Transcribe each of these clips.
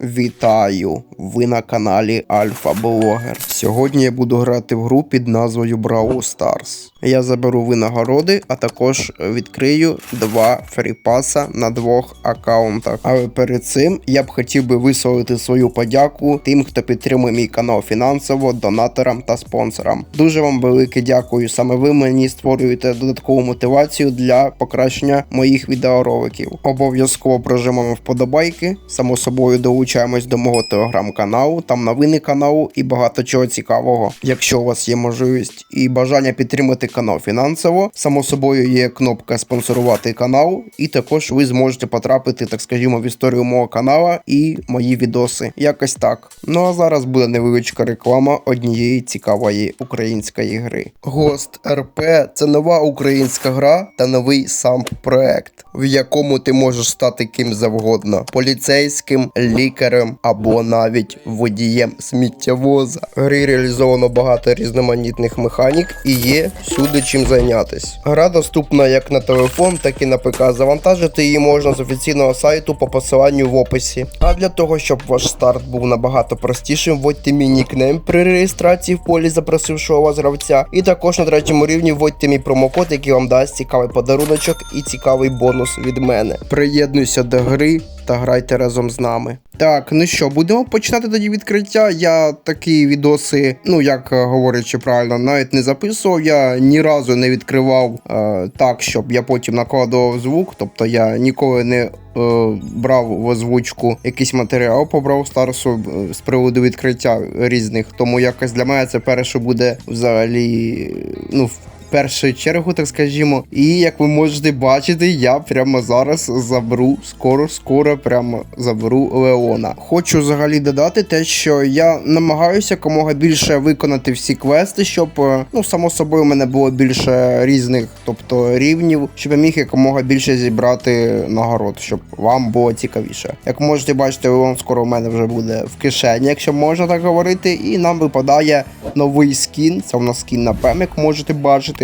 Вітаю! Ви на каналі Альфа Блогер. Сьогодні я буду грати в гру під назвою Brawl Stars. Я заберу винагороди, а також відкрию два фріпаса на двох аккаунтах. Але перед цим я б хотів би висловити свою подяку тим, хто підтримує мій канал фінансово, донаторам та спонсорам. Дуже вам велике дякую. Саме ви мені створюєте додаткову мотивацію для покращення моїх відеороликів. Обов'язково прожимаємо вподобайки. Само собою долучаємось до мого телеграм-каналу, там новини каналу і багато чого цікавого. Якщо у вас є можливість і бажання підтримати канал фінансово, само собою є кнопка спонсорувати канал, і також ви зможете потрапити, так скажімо, в історію мого канала і мої відоси. Якось так. Ну а зараз буде невеличка реклама однієї цікавої української гри. Гост РП це нова українська гра та новий сам проект, в якому ти можеш стати ким завгодно: поліцейським, лікарем або навіть водієм сміттєвоза. В грі реалізовано багато різноманітних механік і є всюди чим зайнятись. Гра доступна як на телефон, так і на ПК. Завантажити її можна з офіційного сайту по посиланню в описі. А для того, щоб ваш старт був набагато простішим, вводьте мій нікнейм при реєстрації в полі запросившого вас гравця. І також на третьому рівні вводьте мій промокод, який вам дасть цікавий подаруночок і цікавий бонус від мене. Приєднуйся до гри та грайте разом з нами. Так, ну що, будемо починати тоді відкриття. Я такі відоси, ну як е, говорячи правильно, навіть не записував. Я ні разу не відкривав е, так, щоб я потім накладував звук. Тобто я ніколи не. е, Брав в озвучку якийсь матеріал по Brawl Stars е, з приводу відкриття різних, тому якось для мене це перше буде взагалі ну, першу чергу, так скажімо. І як ви можете бачити, я прямо зараз заберу, скоро, скоро прямо заберу Леона. Хочу взагалі додати те, що я намагаюся якомога більше виконати всі квести, щоб, е, ну, само собою, у мене було більше різних, тобто рівнів, щоб я міг якомога більше зібрати нагород, щоб вам було цікавіше. Як можете бачити, Леон скоро у мене вже буде в кишені, якщо можна так говорити, і нам випадає новий скін. Це у нас скін на пем, як можете бачити.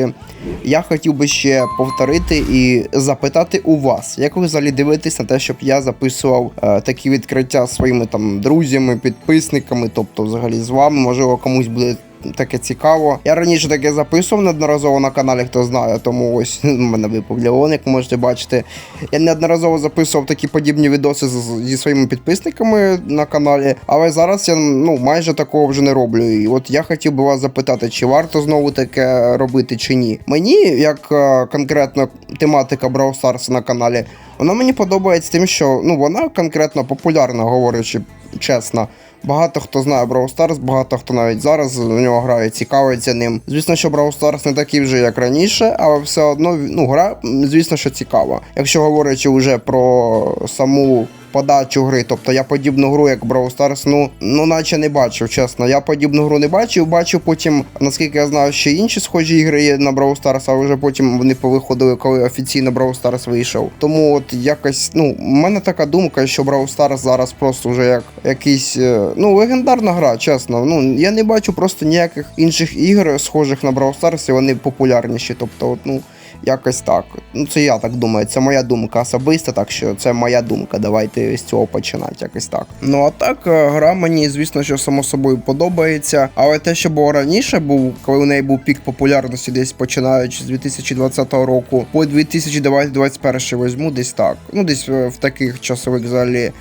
Я хотів би ще повторити і запитати у вас, як ви взагалі дивитесь на те, щоб я записував е, такі відкриття своїми там друзями, підписниками, тобто взагалі з вами, можливо, комусь буде. Таке цікаво. Я раніше таке записував неодноразово на каналі, хто знає, тому ось у мене випав Леон, як можете бачити. Я неодноразово записував такі подібні відоси зі своїми підписниками на каналі, але зараз я ну майже такого вже не роблю. І от я хотів би вас запитати, чи варто знову таке робити, чи ні. Мені, як е, конкретно тематика Brawl Stars на каналі, вона мені подобається тим, що ну вона конкретно популярна, говорячи чесно. Багато хто знає Brawl Stars, багато хто навіть зараз в нього грає, цікавиться ним. Звісно, що Brawl Stars не такий вже, як раніше, але все одно ну, гра, звісно, що цікава. Якщо говорячи вже про саму подачу гри, тобто я подібну гру, як Brawl Stars, ну, ну наче не бачив, чесно. Я подібну гру не бачив, бачив потім, наскільки я знаю, ще інші схожі ігри є на Brawl Stars, а вже потім вони повиходили, коли офіційно Brawl Stars вийшов. Тому от якось, ну, у мене така думка, що Brawl Stars зараз просто вже як якийсь, е, ну, легендарна гра, чесно. Ну, я не бачу просто ніяких інших ігор, схожих на Brawl Stars, і вони популярніші. Тобто, от, ну. Якось так. Ну, це я так думаю, це моя думка особиста, так що це моя думка. Давайте з цього починати, якось так. Ну а так, е, гра мені, звісно, що само собою подобається. Але те, що було раніше, був, коли у неї був пік популярності, десь починаючи з 2020 року, по 2021 візьму, десь так. Ну, десь е, в таких часових взагалі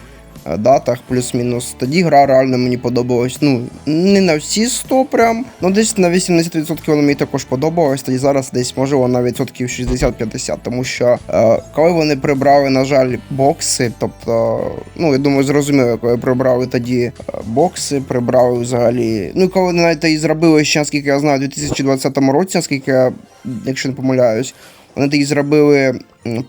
датах, плюс-мінус. Тоді гра реально мені подобалась. Ну, не на всі 100 прям, ну десь на 80% вона мені також подобалась. Тоді зараз десь можливо на відсотків 60-50, тому що е, коли вони прибрали, на жаль, бокси, тобто, ну я думаю, зрозуміло, коли прибрали тоді е, бокси, прибрали взагалі. Ну, коли навіть і зробили ще, наскільки я знаю, у 2020 році, наскільки я, якщо не помиляюсь. Вони тоді зробили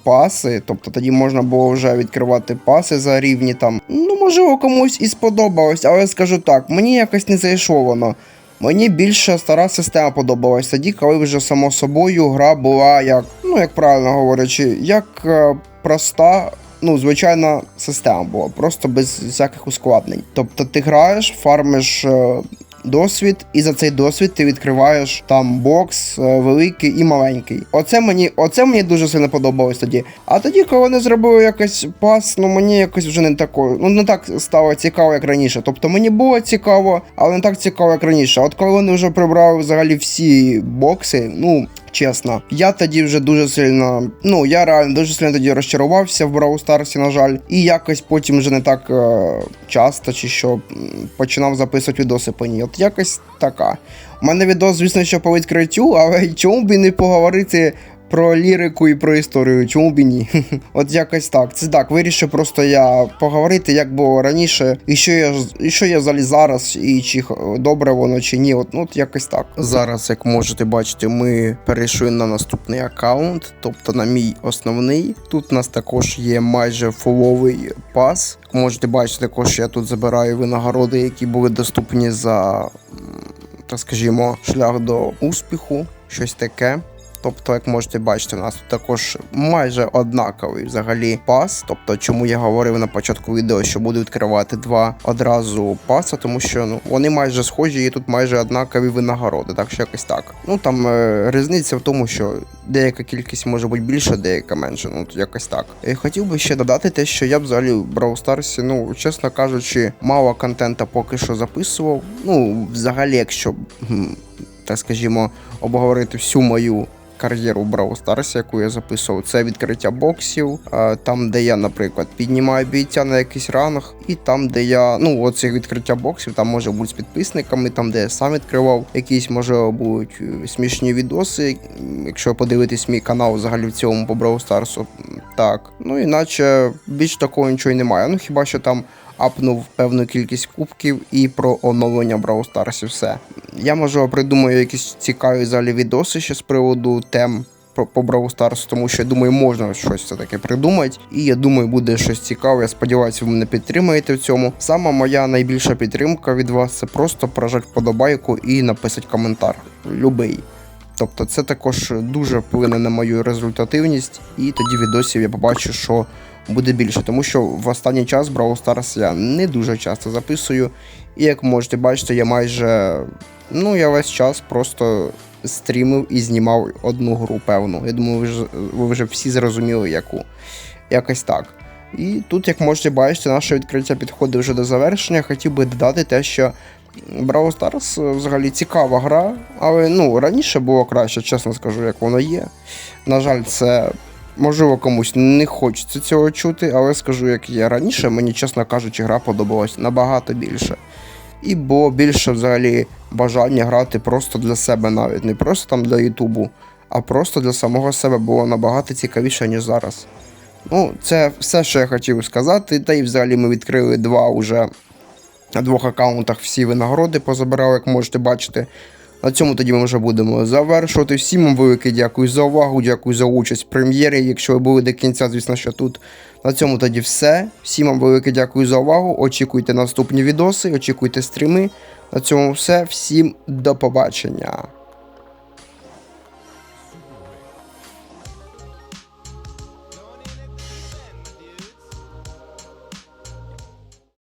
паси, тобто тоді можна було вже відкривати паси за рівні там. Ну, можливо, комусь і сподобалось, але скажу так, мені якось не зайшло воно. Мені більше стара система подобалась тоді, коли вже само собою гра була як, ну як правильно говорячи, як е, проста. Ну, звичайна система була, просто без всяких ускладнень. Тобто ти граєш, фармиш е, досвід, і за цей досвід ти відкриваєш там бокс е, великий і маленький. Оце мені, оце мені дуже сильно подобалось тоді. А тоді, коли вони зробили якось пас, ну мені якось вже не тако, ну не так стало цікаво, як раніше. Тобто мені було цікаво, але не так цікаво, як раніше. От коли вони вже прибрали взагалі всі бокси, ну. Чесно, я тоді вже дуже сильно, ну я реально дуже сильно тоді розчарувався в Brawl Stars, на жаль, і якось потім вже не так е, часто чи що починав записувати відоси по ній. От якось така. У мене відос, звісно, що по відкриттю, але чому б і не поговорити про лірику і про історію, чому б і ні? От якось так. Це так, вирішив просто я поговорити, як було раніше, і що я і що я взагалі зараз, і чи добре воно чи ні. От, ну, от якось так. Зараз, як можете бачити, ми перейшли на наступний аккаунт, тобто на мій основний. Тут у нас також є майже фуловий пас. Можете бачити, також я тут забираю винагороди, які були доступні за, так скажімо, шлях до успіху, щось таке. Тобто, як можете бачити, у нас тут також майже однаковий взагалі пас. Тобто, чому я говорив на початку відео, що буду відкривати два одразу паса, тому що ну вони майже схожі, і тут майже однакові винагороди, так що якось так. Ну там е, різниця в тому, що деяка кількість може бути більша, деяка менша. Ну тут якось так. І хотів би ще додати те, що я взагалі в Brawl Stars, ну чесно кажучи, мало контента поки що записував. Ну, взагалі, якщо так скажімо, обговорити всю мою кар'єру Brawl Stars, яку я записував, це відкриття боксів, е, там, де я, наприклад, піднімаю бійця на якийсь ранг, і там, де я, ну, оце відкриття боксів, там може бути з підписниками, там, де я сам відкривав, якісь, може, будуть е, смішні відоси, якщо подивитись мій канал взагалі в цьому по Brawl Stars, так. Ну, іначе більш такого нічого й немає. Ну, хіба що там апнув певну кількість кубків і про оновлення Brawl Stars і все. Я можливо придумаю якісь цікаві взагалі відоси ще з приводу тем по Brawl Stars, тому що я думаю, можна щось все таки придумати. І я думаю, буде щось цікаве. Я сподіваюся, ви мене підтримаєте в цьому. Сама моя найбільша підтримка від вас це просто прожати вподобайку і написати коментар. Любий. Тобто це також дуже вплине на мою результативність, і тоді відосів я побачу, що буде більше, тому що в останній час Brawl Stars я не дуже часто записую. І як можете бачити, я майже ну я весь час просто стрімив і знімав одну гру певну. Я думаю, ви, ж, ви вже всі зрозуміли, яку. Якось так. І тут, як можете бачити, наше відкриття підходить вже до завершення. Хотів би додати те, що Brawl Stars взагалі цікава гра, але ну, раніше було краще, чесно скажу, як воно є. На жаль, це можливо комусь не хочеться цього чути, але скажу, як є. Раніше мені, чесно кажучи, гра подобалась набагато більше. І було більше взагалі бажання грати просто для себе навіть, не просто там для Ютубу, а просто для самого себе було набагато цікавіше, ніж зараз. Ну, це все, що я хотів сказати. Та й взагалі ми відкрили два уже на двох аккаунтах всі винагороди позабирали, як можете бачити. На цьому тоді ми вже будемо завершувати. Всім вам велике дякую за увагу, дякую за участь в прем'єрі. Якщо ви були до кінця, звісно, що тут. На цьому тоді все. Всім вам велике дякую за увагу. Очікуйте наступні відоси, очікуйте стріми. На цьому все. Всім до побачення.